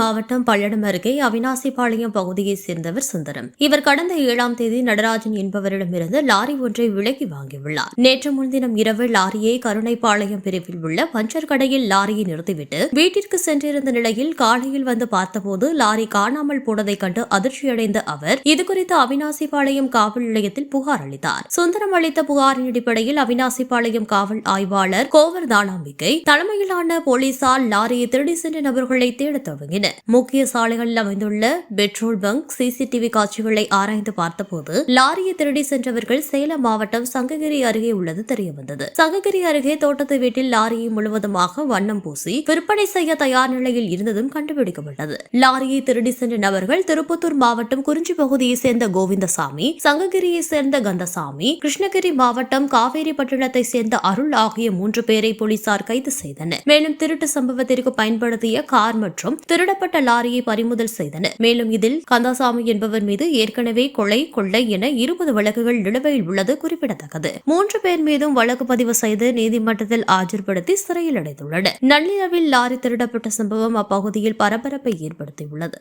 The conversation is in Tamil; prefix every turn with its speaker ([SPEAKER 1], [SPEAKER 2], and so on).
[SPEAKER 1] மாவட்டம் பல்லடம் அருகே அவினாசிபாளையம் பகுதியைச் சேர்ந்தவர் சுந்தரம். இவர் கடந்த ஏழாம் தேதி நடராஜன் என்பவரிடமிருந்து லாரி ஒன்றை விலக்கி வாங்கியுள்ளார். நேற்று முன்தினம் இரவு லாரியை கருணைப்பாளையம் பிரிவில் உள்ள பஞ்சர் கடையில் லாரியை நிறுத்திவிட்டு வீட்டிற்கு சென்றிருந்த நிலையில் காலையில் வந்து பார்த்தபோது லாரி காணாமல் போனதைக் கண்டு அதிர்ச்சியடைந்த அவர் இதுகுறித்து அவினாசிபாளையம் காவல் நிலையத்தில் புகார் அளித்தார். சுந்தரம் அளித்த புகாரின் அடிப்படையில் அவினாசிபாளையம் காவல் ஆய்வாளர் கோவர் தானாம்பிக்கை தலைமையிலான போலீசார் லாரியை திருடி சென்ற நபர்களை தேடத் தொடங்கினர். முக்கிய சாலைகளில் அமைந்துள்ள பெட்ரோல் பங்க் சிசிடிவி காட்சிகளை ஆராய்ந்து பார்த்தபோது லாரியை திருடி சென்றவர்கள் சேலம் மாவட்டம் சங்ககிரி அருகே உள்ளது தெரியவந்தது. சங்ககிரி அருகே தோட்டத்து வீட்டில் லாரியை முழுவதுமாக வண்ணம் பூசி விற்பனை செய்ய தயார் நிலையில் இருந்ததும் கண்டுபிடிக்கப்பட்டது. லாரியை திருடி சென்ற நபர்கள் திருப்பத்தூர் மாவட்டம் குறிஞ்சி பகுதியைச் சேர்ந்த கோவிந்தசாமி சங்ககிரியை சேர்ந்த கந்தசாமி கிருஷ்ணகிரி மாவட்டம் காவேரி காவேரிப்பட்டினத்தை சேர்ந்த அருள் ஆகிய மூன்று பேரை போலீசார் கைது செய்தனர். மேலும் திருட்டு சம்பவத்திற்கு பயன்படுத்திய கார் மற்றும் திருட திருடப்பட்ட லாரியை பறிமுதல் செய்தனர். மேலும் இதில் கந்தசாமி என்பவர் மீது ஏற்கனவே கொலை கொள்ளை என இருபது வழக்குகள் நிலுவையில் உள்ளது குறிப்பிடத்தக்கது. மூன்று பேர் மீதும் வழக்கு பதிவு செய்து நீதிமன்றத்தில் ஆஜர்படுத்தி சிறையில் அடைத்துள்ளனர் நள்ளிரவில் லாரி திருடப்பட்ட சம்பவம் அப்பகுதியில் பரபரப்பை ஏற்படுத்தியுள்ளது.